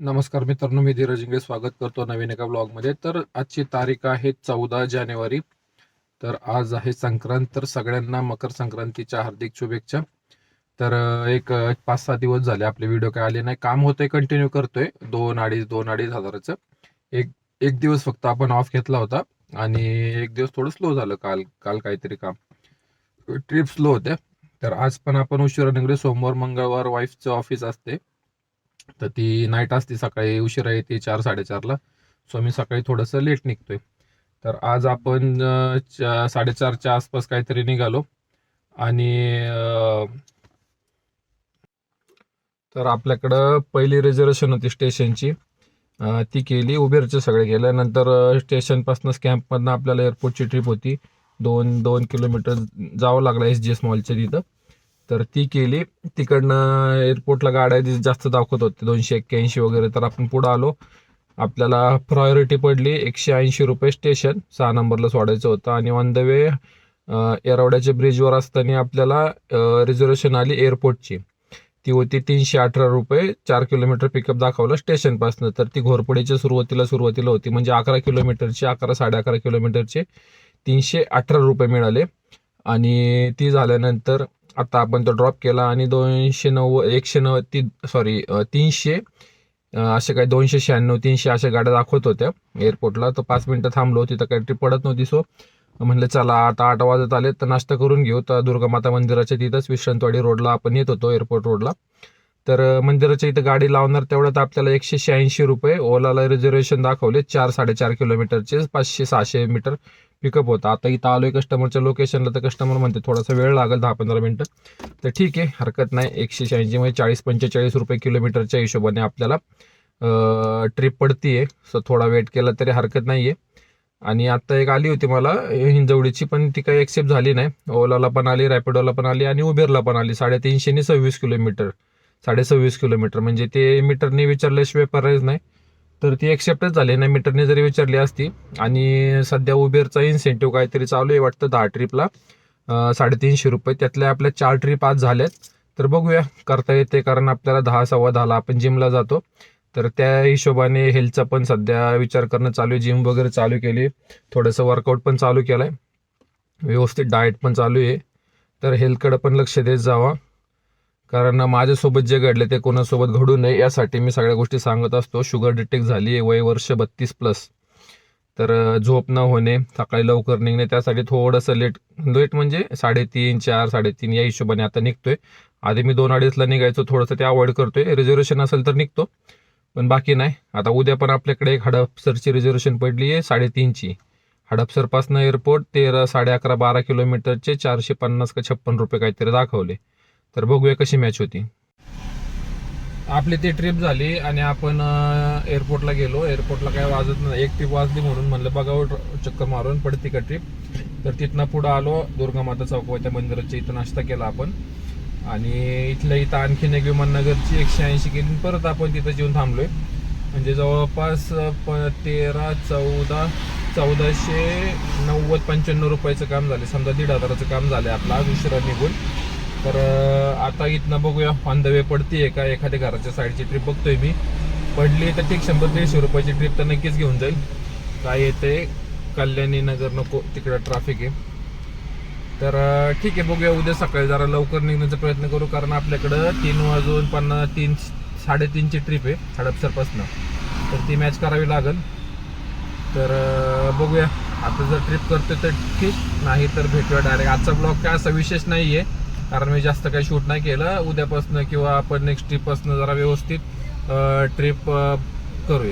नमस्कार मित्रांनो मी धीरज इंगळे स्वागत करतो नवीन एका ब्लॉगमध्ये तर आजची तारीख आहे चौदा जानेवारी. तर आज आहे संक्रांत तर सगळ्यांना मकर संक्रांतीच्या हार्दिक शुभेच्छा. तर एक पाच सहा दिवस झाले आपले व्हिडिओ काय आले नाही. काम होतंय कंटिन्यू करतोय. दोन अडीच दोन अडीच हजाराचं. एक एक दिवस फक्त आपण ऑफ घेतला होता. आणि एक दिवस थोडं स्लो झालं काल काल काहीतरी काम. ट्रिप स्लो होत्या. तर आज पण आपण उशिरा निघले सोमवार मंगळवार वाईफचं ऑफिस असते तर ती नाईट असते सकाळी उशिरा येते चार साडेचारला सो मी सकाळी थोडंसं लेट निघतोय. तर आज आपण साडेचारच्या आसपास काहीतरी निघालो. आणि तर आपल्याकडं पहिली रिझर्वेशन होती स्टेशनची ती केली उबेरचे सगळे गेल्यानंतर नंतर स्टेशनपासून कॅम्पमधनं आपल्याला एअरपोर्टची ट्रिप होती. दोन दोन किलोमीटर जावं लागलं एस जी एस मॉलच्या तिथं. तर ती केली. तिकडनं एअरपोर्टला गाड्या जास्त दाखवत होते दोनशे एक्क्याऐंशी वगैरे तर आपण पुढं आलो. आपल्याला प्रायोरिटी पडली एकशे ऐंशी रुपये स्टेशन सहा नंबरला सोडायचं होतं. आणि ऑन द वे येरवड्याच्या ब्रिजवर असताना आपल्याला रिझर्वेशन आली एअरपोर्टची ती होती तीनशे अठरा रुपये चार किलोमीटर पिकअप दाखवलं स्टेशनपासून तर ती घोरपडीच्या सुरुवातीला सुरुवातीला होती. म्हणजे अकरा किलोमीटरची अकरा साडे अकरा किलोमीटरचे तीनशे अठरा रुपये मिळाले. आणि ती झाल्यानंतर आता आपण तो ड्रॉप केला आणि दोनशे नव्वद एकशे नव्वद ती सॉरी तीनशे असे काही दोनशे शहाण्णव तीनशे अशा गाड्या दाखवत होत्या एअरपोर्टला तर पाच मिनटं थांबलो तिथं काही ट्रिप पडत नव्हती सो म्हणलं चला आता आठ वाजत आले तर नाश्ता करून घेऊ. तर दुर्गा माता मंदिराच्या तिथंच विश्रांतवाडी रोडला आपण येत होतो एअरपोर्ट रोडला तर मंदिराच्या इथं गाडी लावणार तेवढ्यात आपल्याला एकशे शहाऐंशी रुपये. ओलाला रिझर्वेशन दाखवले चार साडेचार किलोमीटरचे पाचशे सहाशे मीटर पिकअप होता. आता इथं आलोय कस्टमरच्या लोकेशनला तर कस्टमर म्हणते थोडासा वेळ लागेल दहा पंधरा मिनटं. तर ठीक आहे हरकत नाही. एकशे शहाऐंशी म्हणजे चाळीस पंचेचाळीस रुपये किलोमीटरच्या हिशोबाने आपल्याला ट्रिप पडतीये. सो थोडा वेट केला तरी हरकत नाही आहे आणि आत्ता एक आली होती मला हिंजवडीची पण ती काही एक्सेप्ट झाली नाही. ओलाला पण आली रॅपिडोला पण आली आणि उबेरला पण आली साडेतीनशेने सव्वीस किलोमीटर. साडे सव्वीस किलोमीटर. म्हणजे ते मीटरने विचारल्याशिवाय पर्यायच नाही. तर ती एक्सेप्टच झाली नाही मीटरने जरी विचारली असती आणि सध्या उबेरचा इन्सेंटिव्ह काहीतरी चालू आहे वाटतं दहा ट्रिपला साडेतीनशे रुपये. त्यातल्या आपल्या चार ट्रिप आज झाल्यात. तर बघूया करता येते कारण आपल्याला दहा सव्वा दहाला आपण जिमला जातो. तर त्या हिशोबाने हेल्थचा पण सध्या विचार करणं चालू आहे. जिम वगैरे चालू केली. थोडंसं वर्कआउट पण चालू केलं आहे व्यवस्थित डाएट पण चालू आहे. तर हेल्थकडे पण लक्ष देत जावा. कारण माझ्यासोबत जे घडले ते कोणासोबत घडू नये यासाठी मी सगळ्या गोष्टी सांगत असतो. शुगर डिटेक्ट झाली आहे वय वर्ष बत्तीस प्लस तर झोप न होणे सकाळी लवकर निघणे त्यासाठी थोडंसं लेट लेट म्हणजे साडेतीन चार साडेतीन या हिशोबाने आता निघतोय. आधी मी दोन अडीचला निघायचो थोडंसं ते अवॉइड करतोय. रिझर्वेशन असेल तर निघतो. पण बाकी नाही. आता उद्या पण आपल्याकडे एक हडपसरची रिझर्वेशन पडली आहे साडेतीनची. हडपसरपासनं एअरपोर्ट तेरा साडे अकरा बारा किलोमीटरचे चारशे पन्नास का छप्पन रुपये काहीतरी दाखवले. तर बघूया कशी मॅच होती. आपली ती ट्रिप झाली आणि आपण एअरपोर्टला गेलो. एअरपोर्टला काय वाजत नाही. एक ट्रिप वाजली म्हणून म्हणलं बघावं चक्कर मारून पडते का ट्रिप तर तिथनं पुढं आलो. दुर्गा माता चौकाच्या मंदिराच्या इथं नाश्ता केला आपण. आणि इथल्या इथं आणखीन एक विमाननगरची एकशे ऐंशी केली. परत आपण तिथं येऊन थांबलोय. म्हणजे जवळपास प तेरा चौदा चौदाशे नव्वद पंच्याण्णव रुपयाचं काम झाले. समजा दीड हजाराचं काम झालं आपला. आज निघून. तर आता इथनं बघूया ऑन द वे पडतीये का? एखाद्या घराच्या साईडची ट्रिप बघतोय मी. पडली तर ठीक शंभर दीडशे रुपयाची ट्रिप तर नक्कीच घेऊन जाईल. काय येते कल्याणी नगर नको तिकडं ट्रॅफिक आहे. तर ठीक आहे बघूया उद्या सकाळी जरा लवकर निघण्याचा प्रयत्न करू कारण आपल्याकडं तीन वाजून पन्नास तीन साडेतीनची ट्रिप आहे हडपसरपासनं तर ती मॅच करावी लागेल. तर बघूया. आता जर ट्रिप करतोय तर ठीक नाही तर भेटूया डायरेक्ट आजचा ब्लॉग काय असा विशेष नाही आहे कारण मी जास्त काही शूट नाही केलं. उद्यापासून किंवा आपण नेक्स्ट ट्रिपपासून जरा व्यवस्थित ट्रिप करूया.